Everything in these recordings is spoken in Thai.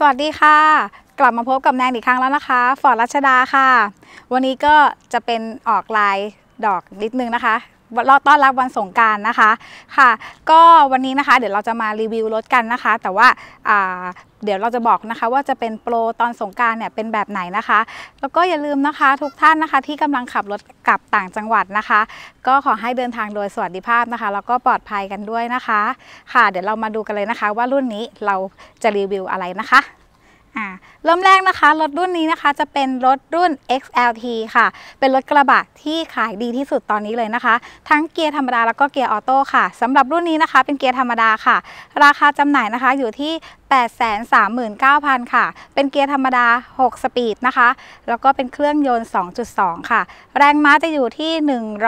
สวัสดีค่ะ กลับมาพบกับแนนอีกครั้งแล้วนะคะ ฟอร์ดรัชดาค่ะ วันนี้ก็จะเป็นออกลายดอกนิดนึงนะคะ เรอต้อนรับวันสงการนะคะค่ะ ก็วันนี้นะคะ เดี๋ยวเราจะมารีวิวรถกันนะคะ แต่ว่าาเดี๋ยวเราจะบอกนะคะว่าจะเป็นโปรตอนสงการเนี่ยเป็นแบบไหนนะคะ แล้วก็อย่าลืมนะคะ ทุกท่านนะคะที่กำลังขับรถกลับต่างจังหวัดนะคะ ก็ขอให้เดินทางโดยสวัสดิภาพนะคะ แล้วก็ปลอดภัยกันด้วยนะคะ ค่ะ เดี๋ยวเรามาดูกันเลยนะคะ ว่ารุ่นนี้เราจะรีวิวอะไรนะคะ อ่าเริ่มแรกนะคะ รถรุ่นนี้นะคะจะเป็นรถรุ่น XLT ค่ะ เป็นรถกระบะที่ขายดีที่สุดตอนนี้เลยนะคะ ทั้งเกียร์ธรรมดาแล้วก็เกียร์ออโต้ค่ะสำหรับรุ่นนี้นะคะ เป็นเกียร์ธรรมดาค่ะ ราคาจำหน่ายนะคะอยู่ที่839,000 ค่ะ เป็นเกียร์ธรรมดา 6 สปีดนะคะ แล้วก็เป็นเครื่องยนต์ 2.2 ค่ะ แรงม้าจะอยู่ที่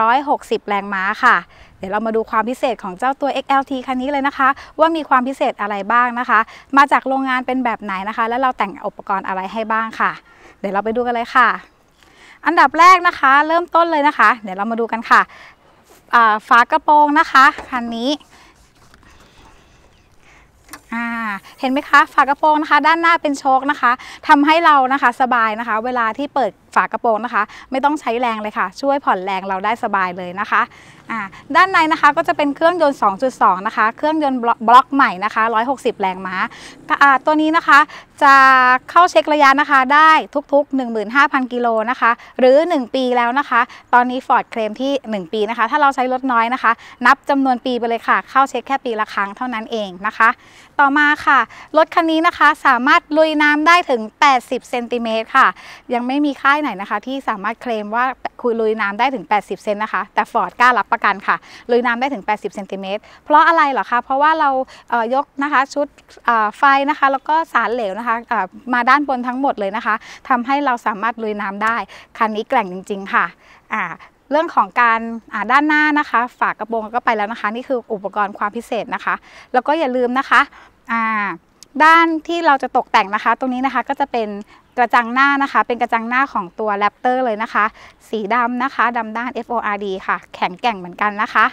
160 แรงม้าค่ะ เดี๋ยวเรามาดูความพิเศษของเจ้าตัว XLT คันนี้เลยนะคะ ว่ามีความพิเศษอะไรบ้างนะคะ มาจากโรงงานเป็นแบบไหนนะคะ แล้วเราแต่งอุปกรณ์อะไรให้บ้างค่ะ เดี๋ยวเราไปดูกันเลยค่ะ อันดับแรกนะคะ เริ่มต้นเลยนะคะ เดี๋ยวเรามาดูกันค่ะฝากระโปรงนะคะคันนี้ เห็นไหมคะ ฝากระโปรงนะคะ ด้านหน้าเป็นโชคนะคะทำให้เรานะคะสบายนะคะ เวลาที่เปิดฝากระโปรงนะคะ ไม่ต้องใช้แรงเลยค่ะ ช่วยผ่อนแรงเราได้สบายเลยนะคะด้านในนะคะก็จะเป็นเครื่องยนต์ 2.2 นะคะ เครื่องยนต์บล็อกใหม่นะคะ 160 แรงม้าอ่าตัวนี้นะคะจะเข้าเช็คระยะนะคะ ได้ทุกๆ 15,000 กิโลนะคะ หรือ 1 ปีแล้วนะคะ ตอนนี้ Ford เคลมที่ 1 ปีนะคะ ถ้าเราใช้รถน้อยนะคะ นับจำนวนปีไปเลยค่ะ เข้าเช็คแค่ปีละครั้งเท่านั้นเองนะคะ ต่อมาค่ะ รถคันนี้นะคะสามารถลุยน้ำได้ถึง 80 เซนติเมตรค่ะ ยังไม่มีค่ายไหนนะคะ ที่สามารถเคลมว่าคุยลุยน้ำได้ถึง 80 เซนนะคะ แต่ Ford กล้ารับประกันค่ะ ลุยน้ำได้ถึง 80 เซนติเมตร เพราะอะไรเหรอคะ เพราะว่าเรายกนะคะชุดไฟนะคะ แล้วก็สารเหลวนะคะมาด้านบนทั้งหมดเลยนะคะทำให้เราสามารถลุยน้ำได้ คันนี้แกร่งจริง ๆ ค่ะเรื่องของการด้านหน้านะคะ ฝากกระโปรงก็ไปแล้วนะคะ นี่คืออุปกรณ์ความพิเศษนะคะ แล้วก็อย่าลืมนะคะด้านที่เราจะตกแต่งนะคะ ตรงนี้นะคะก็จะเป็น กระจังหน้านะคะ เป็นกระจังหน้าของตัวแรปเตอร์เลยนะคะ สีดำนะคะดำด้าน FORD ค่ะ แข็งแกร่งเหมือนกันนะคะ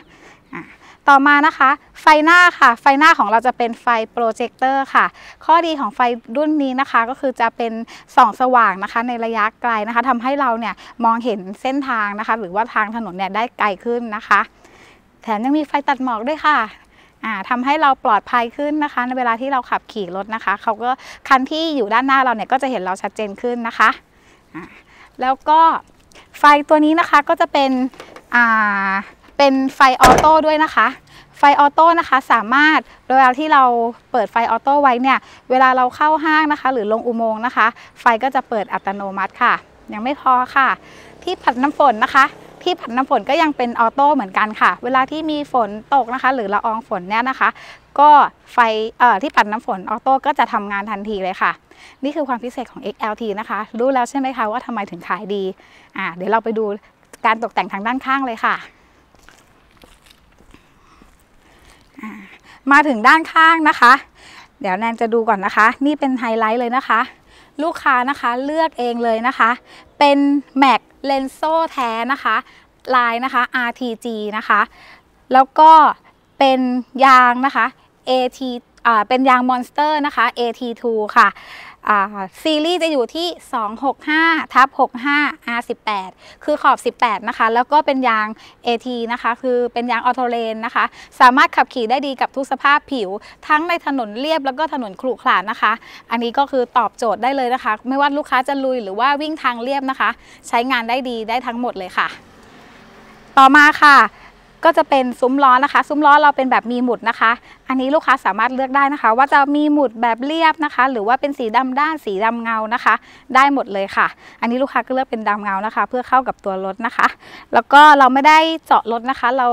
ต่อมานะคะ ไฟหน้าค่ะ ไฟหน้าของเราจะเป็นไฟโปรเจคเตอร์ค่ะ ข้อดีของไฟรุ่นนี้นะคะก็คือจะเป็นส่องสว่างนะคะในระยะไกลนะคะทำให้เราเนี่ยมองเห็นเส้นทางนะคะ หรือว่าทางถนนเนี่ยได้ไกลขึ้นนะคะ แถมยังมีไฟตัดหมอกด้วยค่ะ ทำให้เราปลอดภัยขึ้นนะคะ ในเวลาที่เราขับขี่รถนะคะ เขาก็คันที่อยู่ด้านหน้าเราเนี่ยก็จะเห็นเราชัดเจนขึ้นนะคะ แล้วก็ไฟตัวนี้นะคะก็จะเป็นเป็นไฟออโต้ด้วยนะคะ ไฟออโต้นะคะสามารถเวลาที่เราเปิดไฟออโต้ไว้เนี่ย เวลาเราเข้าห้างนะคะ หรือลงอุโมงค์นะคะ ไฟก็จะเปิดอัตโนมัติค่ะ ยังไม่พอค่ะ ที่ผัดน้ำฝนนะคะ ที่ผัดน้ำฝนก็ยังเป็นออโต้เหมือนกันค่ะ เวลาที่มีฝนตกนะคะ หรือละอองฝนเนี่ยนะคะ ก็ไฟเอ่อที่ปัดน้ำฝนออโต้ก็จะทำงานทันทีเลยค่ะ นี่คือความพิเศษของ XLT นะคะ รู้แล้วใช่ไหมคะว่าทำไมถึงขายดีอ่าเดี๋ยวเราไปดูการตกแต่งทางด้านข้างเลยค่ะมาถึงด้านข้างนะคะ เดี๋ยวแนนจะดูก่อนนะคะ นี่เป็นไฮไลท์เลยนะคะ ลูกค้านะคะเลือกเองเลยนะคะ เป็นแม็กเลนโซแท้นะคะลายนะคะ RTG นะคะ แล้วก็เป็นยางนะคะ AT อ่าเป็นยางมอนสเตอร์นะคะ AT2 ค่ะ ซีรีส์จะอยู่ที่ 265ทับ65 R18 คือขอบ 18 นะคะ แล้วก็เป็นยาง AT นะคะ คือเป็นยางออโตเลนนะคะ สามารถขับขี่ได้ดีกับทุกสภาพผิว ทั้งในถนนเรียบแล้วก็ถนนขรุขระนะคะ อันนี้ก็คือตอบโจทย์ได้เลยนะคะ ไม่ว่าลูกค้าจะลุยหรือว่าวิ่งทางเรียบนะคะ ใช้งานได้ดีได้ทั้งหมดเลยค่ะ ต่อมาค่ะ ก็จะเป็นซุ้มล้อนะคะ ซุ้มล้อเราเป็นแบบมีหมุดนะคะ อันนี้ลูกค้าสามารถเลือกได้นะคะ ว่าจะมีหมุดแบบเรียบนะคะ หรือว่าเป็นสีดำด้านสีดำเงานะคะ ได้หมดเลยค่ะ อันนี้ลูกค้าก็เลือกเป็นดำเงานะคะ เพื่อเข้ากับตัวรถนะคะ แล้วก็เราไม่ได้เจาะรถนะคะ เรา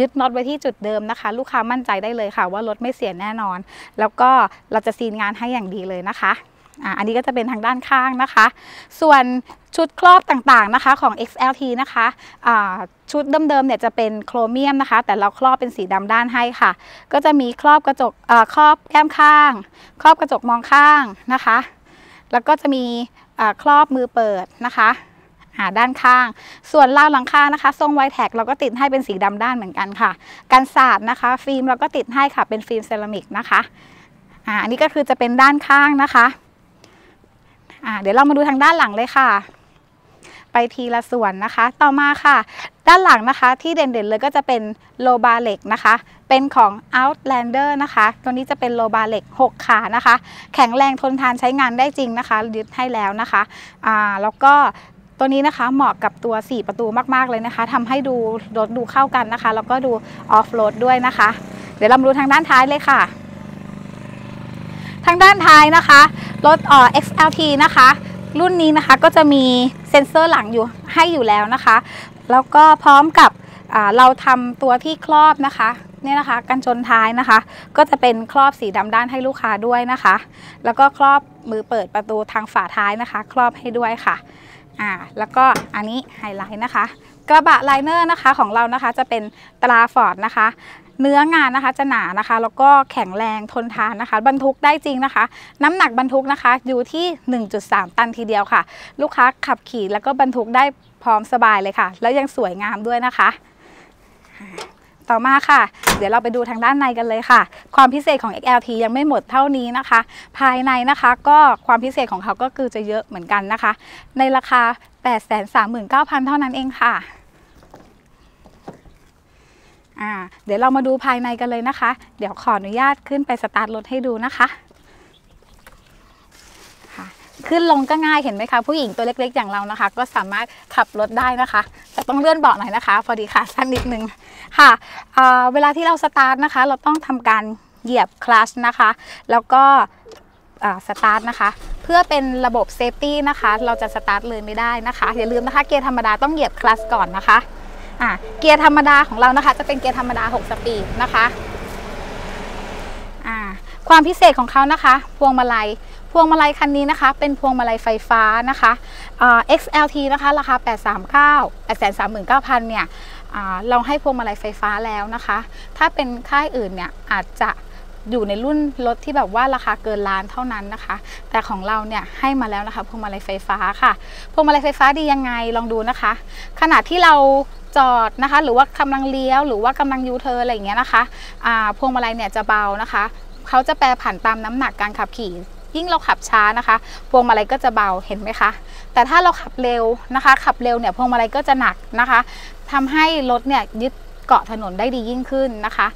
ยึดน็อตไว้ที่จุดเดิมนะคะ ลูกค้ามั่นใจได้เลยค่ะ ว่ารถไม่เสียแน่นอน แล้วก็เราจะซีนงานให้อย่างดีเลยนะคะ อันนี้ก็จะเป็นทางด้านข้างนะคะ ส่วนชุดครอบต่างๆนะคะของ XLT นะคะชุดเดิมๆเนี่ยจะเป็นโครเมียมนะคะ แต่เราครอบเป็นสีดำด้านให้ค่ะ ก็จะมีครอบกระจกครอบแก้มข้าง ครอบกระจกมองข้างนะคะ แล้วก็จะมีครอบมือเปิดนะคะด้านข้าง ส่วนราวหลังคานะคะทรงไวแท็กเราก็ติดให้เป็นสีดำด้านเหมือนกันค่ะ กันสาดนะคะ ฟิล์มเราก็ติดให้ค่ะเป็นฟิล์มเซรามิกนะคะอ่าอันนี้ก็คือจะเป็นด้านข้างนะคะ เดี๋ยวเรามาดูทางด้านหลังเลยค่ะ ไปทีละส่วนนะคะ ต่อมาค่ะ ด้านหลังนะคะที่เด่นๆเลยก็จะเป็นโลบาเล็กนะคะ เป็นของ Outlander นะคะ ตัวนี้จะเป็นโลบาเล็ก6ขานะคะ แข็งแรงทนทานใช้งานได้จริงนะคะยึดให้แล้วนะคะอ่าแล้วก็ตัวนี้นะคะเหมาะกับตัว 4 ประตูมาก ๆ เลยนะคะทำให้ดูรถดูเข้ากันนะคะ แล้วก็ดูออฟโรดด้วยนะคะ เดี๋ยวเรามาดูทางด้านท้ายเลยค่ะ ทางด้านท้ายนะคะ รถเอ่อ XLT นะคะ รุ่นนี้นะคะก็จะมีเซ็นเซอร์หลังอยู่ให้อยู่แล้วนะคะ แล้วก็พร้อมกับเราทำตัวที่ครอบนะคะเนี่ยนะคะกันชนท้ายนะคะ ก็จะเป็นครอบสีดำด้านให้ลูกค้าด้วยนะคะ แล้วก็ครอบมือเปิดประตูทางฝาท้ายนะคะ ครอบให้ด้วยค่ะอ่าแล้วก็อันนี้ไฮไลท์นะคะ กระบะไลเนอร์นะคะของเรานะคะจะเป็นตราฟอร์ดนะคะ เนื้องานนะคะจะหนานะคะ แล้วก็แข็งแรงทนทานนะคะ บรรทุกได้จริงนะคะ น้ำหนักบรรทุกนะคะ อยู่ที่ 1.3 ตันทีเดียวค่ะ ลูกค้าขับขี่แล้วก็บรรทุกได้พร้อมสบายเลยค่ะ แล้วยังสวยงามด้วยนะคะ ต่อมาค่ะ เดี๋ยวเราไปดูทางด้านในกันเลยค่ะ ความพิเศษของ XLT ยังไม่หมดเท่านี้นะคะ ภายในนะคะก็ความพิเศษของเขาก็คือจะเยอะเหมือนกันนะคะ ในราคา 839,000 เท่านั้นเองค่ะ อ่าเดี๋ยวเรามาดูภายในกันเลยนะคะ เดี๋ยวขออนุญาตขึ้นไปสตาร์ทรถให้ดูนะคะขึ้นลงก็ง่ายเห็นไหมคะ ผู้หญิงตัวเล็กๆอย่างเรานะคะ ก็สามารถขับรถได้นะคะ แต่ต้องเลื่อนเบาะหน่อยนะคะ พอดีค่ะสั้นนิดนึงค่ะเเวลาที่เราสตาร์ทนะคะ เราต้องทำการเหยียบคลัชนะคะ แล้วก็สตาร์ทนะคะ เพื่อเป็นระบบเซฟตี้นะคะ เราจะสตาร์ทเลยไม่ได้นะคะ อย่าลืมนะคะ เกียร์ธรรมดาต้องเหยียบคลัชก่อนนะคะ อะเกียร์ธรรมดาของเรานะคะ จะเป็นเกียร์ธรรมดา 6 สปีดนะคะอ่าความพิเศษของเขานะคะ พวงมาลัย พวงมาลัยคันนี้นะคะ เป็นพวงมาลัยไฟฟ้านะคะะ XLT นะคะราคา 839 839,000เนี่ยอ่าเราให้พวงมาลัยไฟฟ้าแล้วนะคะ ถ้าเป็นค่ายอื่นเนี่ยอาจจะ อยู่ในรุ่นรถที่แบบว่าราคาเกินล้านเท่านั้นนะคะ แต่ของเราเนี่ยให้มาแล้วนะคะพวงมาลัยไฟฟ้าค่ะพวงมาลัยไฟฟ้าดียังไงลองดูนะคะ ขณะที่เราจอดนะคะ หรือว่ากำลังเลี้ยวหรือว่ากำลังยูเทิร์นอะไรอย่างเงี้ยนะคะอ่าพวงมาลัยเนี่ยจะเบานะคะเขาจะแปรผันตามน้ำหนักการขับขี่ยิ่งเราขับช้านะคะ พวงมาลัยก็จะเบาเห็นไหมคะ แต่ถ้าเราขับเร็วนะคะ ขับเร็วเนี่ยพวงมาลัยก็จะหนักนะคะทำให้รถเนี่ยยึดเกาะถนนได้ดียิ่งขึ้นนะคะ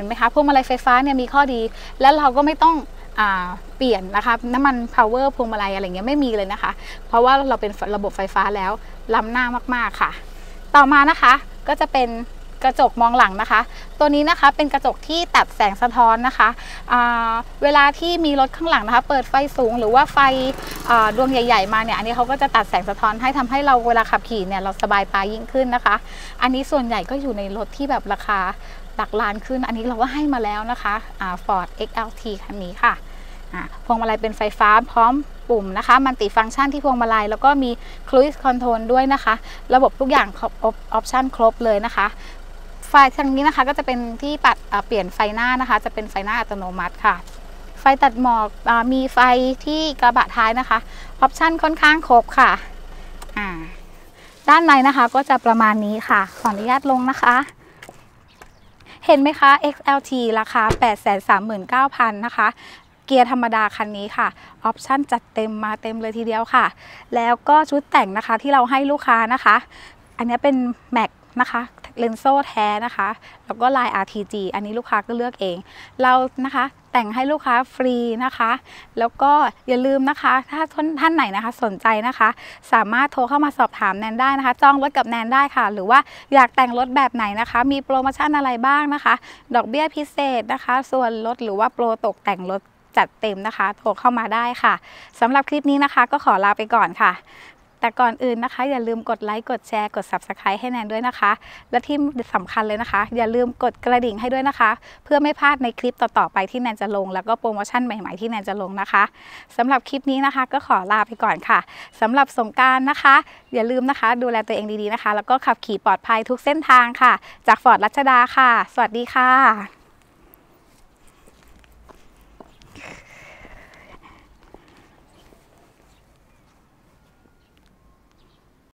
ห็นไหมคะพวงมาลัยไฟฟ้าเนี่ยมีข้อดี แล้วเราก็ไม่ต้องอเปลี่ยนนะคะน้ำมัน power พวงมาลัยอะไรเงี้ยไม่มีเลยนะคะ เพราะว่าเราเป็นระบบไฟฟ้าแล้วล้ำหน้ามากๆค่ะ ต่อมานะคะก็จะเป็นกระจกมองหลังนะคะ ตัวนี้นะคะเป็นกระจกที่ตัดแสงสะท้อนนะคะเวลาที่มีรถข้างหลังนะคะ เปิดไฟสูงหรือว่าไฟดวงใหญ่ ๆ มาเนี่ยอันนี้เขาก็จะตัดแสงสะท้อนให้ทำให้เราเวลาขับขี่เนี่ยเราสบายตายิ่งขึ้นนะคะ อันนี้ส่วนใหญ่ก็อยู่ในรถที่แบบราคา หลักล้านขึ้น อันนี้เราก็ให้มาแล้วนะคะอ่า Ford XLT คันนี้ค่ะพวงมาลัยเป็นไฟฟ้าพร้อมปุ่มนะคะมันติฟังก์ชันที่พวงมาลัยแล้วก็มี Cruise Control ด้วยนะคะ ระบบทุกอย่างครบออปชันครบเลยนะคะไฟทางนี้นะคะก็จะเป็นที่ปัดเปลี่ยนไฟหน้านะคะ จะเป็นไฟหน้าอัตโนมัติค่ะ ไฟตัดหมอกอมีไฟที่กระบะท้ายนะคะออปชันค่อนข้างครบค่ะด้านในนะคะก็จะประมาณนี้ค่ะ ขออนุญาตลงนะคะ ห็นไหมคะ XLT ราคา 839,000 นะคะ เกียร์ธรรมดาคันนี้ค่ะ ออปชันจัดเต็มมาเต็มเลยทีเดียวค่ะ แล้วก็ชุดแต่งนะคะที่เราให้ลูกค้านะคะ อันนี้เป็นแม็กนะคะ เลนโซ่แท้นะคะ แล้วก็ลาย RTG อันนี้ลูกค้าก็เลือกเอง เรานะคะแต่งให้ลูกค้าฟรีนะคะ แล้วก็อย่าลืมนะคะ ถ้าท่านไหนนะคะสนใจนะคะ สามารถโทรเข้ามาสอบถามแนนได้นะคะ จองรถกับแนนได้ค่ะ หรือว่าอยากแต่งรถแบบไหนนะคะ มีโปรโมชั่นอะไรบ้างนะคะ ดอกเบี้ยพิเศษนะคะ ส่วนลดหรือว่าโปรตกแต่งรถจัดเต็มนะคะ โทรเข้ามาได้ค่ะสำหรับคลิปนี้นะคะ ก็ขอลาไปก่อนค่ะ แต่ก่อนอื่นนะคะ อย่าลืมกดไลค์กดแชร์กด Subscribe ให้แนนด้วยนะคะ และที่สำคัญเลยนะคะ อย่าลืมกดกระดิ่งให้ด้วยนะคะ เพื่อไม่พลาดในคลิปต่อๆไปที่แนนจะลง แล้วก็โปรโมชั่นใหม่ๆที่แนนจะลงนะคะสำหรับคลิปนี้นะคะ ก็ขอลาไปก่อนค่ะสำหรับสงการนะคะ อย่าลืมนะคะ ดูแลตัวเองดีๆนะคะ แล้วก็ขับขี่ปลอดภัยทุกเส้นทางค่ะ จากฟอร์ดรัชดาค่ะ สวัสดีค่ะ